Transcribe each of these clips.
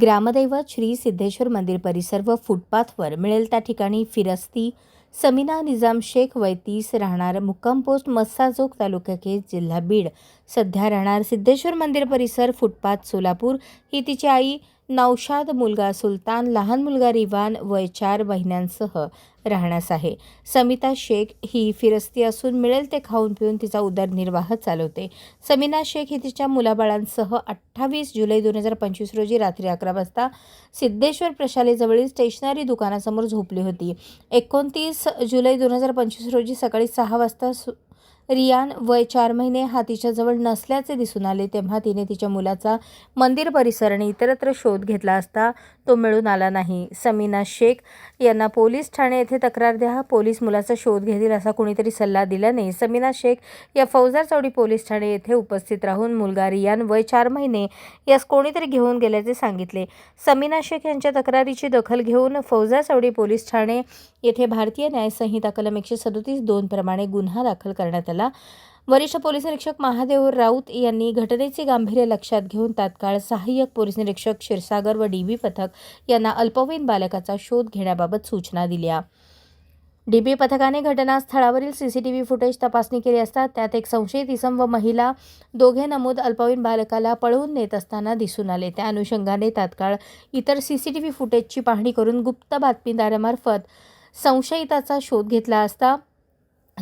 ग्रामदैवत श्री सिद्धेश्वर मंदिर परिसर व फुटपाथवर मिळेल त्या ठिकाणी फिरस्ती समीना निजाम शेख वैतीस राहणार मुक्काम पोस्ट मस्साजोग तालुक्याचे जिल्हा बीड. सध्या राहणार सिद्धेश्वर मंदिर परिसर फुटपाथ सोलापूर. ही तिची आई नौशाद मुलगा सुलतान लहान मुलगा रिवान वय चार महिन्यांसह राहण्यास आहे. समिता शेख ही फिरस्ती असून मिळेल ते खाऊन पिऊन तिचा उदरनिर्वाह चालवते. समीना शेख ही तिच्या मुलाबाळांसह अठ्ठावीस जुलै दोन हजार पंचवीस रोजी रात्री अकरा वाजता सिद्धेश्वर प्रशालेजवळील स्टेशनरी दुकानासमोर झोपली होती. एकोणतीस जुलै दोन हजार पंचवीस रोजी सकाळी सहा वाजता सु रियान वय चार महिने हा तिच्याजवळ नसल्याचे दिसून आले तेव्हा तिने तिच्या मुलाचा मंदिर परिसर आणि इतरत्र शोध घेतला असता तो मिळून आला नाही. समीना शेख यांना पोलीस ठाणे येथे तक्रार द्या पोलीस मुलाचा शोध घेतील असा कोणीतरी सल्ला दिल्याने समीना शेख या फौजार चौडी पोलीस ठाणे येथे उपस्थित राहून मुलगा रियान वय चार महिने यास कोणीतरी घेऊन गेल्याचे सांगितले. समीना शेख यांच्या तक्रारीची दखल घेऊन फौजार चौडी पोलीस ठाणे येथे भारतीय न्यायसंहिता कलम एकशे सदोतीस दोन प्रमाणे गुन्हा दाखल करण्यात आला. वरिष्ठ पोलीस निरीक्षक महादेव राऊत यांनी घटनेचे गांभीर्य लक्षात घेऊन तात्काळ सहाय्यक पोलीस निरीक्षक क्षीरसागर व डीबी पथक यांना अल्पवयीन बालकाचा शोध घेण्याबाबत सूचना दिल्या. डीबी पथकाने घटनास्थळावरील सीसीटीव्ही फुटेज तपासणी केली असता त्यात एक संशयित इसम व महिला दोघे नमूद अल्पवयीन बालकाला पळवून नेत असताना दिसून आले. त्या अनुषंगाने तात्काळ इतर सीसीटीव्ही फुटेजची पाहणी करून गुप्त बातमीदारामार्फत संशयिताचा शोध घेतला असता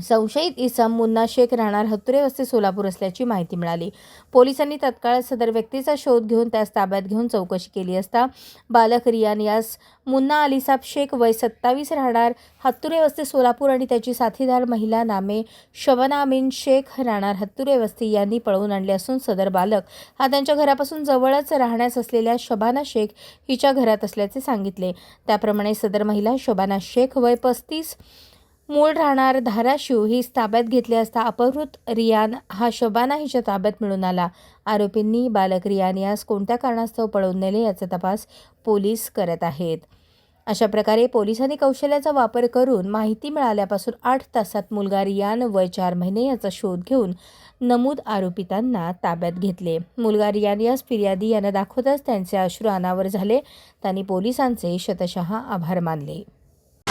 संशयित इसम मुन्ना शेख राहणार हतुरे वस्ती सोलापूर असल्याची माहिती मिळाली. पोलिसांनी तत्काळ सदर व्यक्तीचा शोध घेऊन त्यास ताब्यात घेऊन चौकशी केली असता बालक रियान यास मुन्ना अलिसाब शेख वय सत्तावीस राहणार हत्तुरे वस्ती सोलापूर आणि त्याची साथीदार महिला नामे शबना अमीन शेख राहणार हत्तुरे वस्ती यांनी पळवून आणले असून सदर बालक हा त्यांच्या घरापासून जवळच राहण्यास असलेल्या शबाना शेख हिच्या घरात असल्याचे सांगितले. त्याप्रमाणे सदर महिला शबाना शेख वय पस्तीस मूळ राहणार धाराशिव. ही ताब्यात घेतली असता अपहृत रियान हा शबाना हिच्या ताब्यात मिळून आला. आरोपींनी बालक रियान यास कोणत्या कारणास्तव पळवून नेले याचा तपास पोलीस करत आहेत. अशा प्रकारे पोलिसांनी कौशल्याचा वापर करून माहिती मिळाल्यापासून आठ तासात मुलगा रियान वय चार महिने याचा शोध घेऊन नमूद आरोपितांना ताब्यात घेतले. मुलगा रियान यास फिर्यादी यांना दाखवताच त्यांचे अश्रू अनावर झाले. त्यांनी पोलिसांचे शतशः आभार मानले.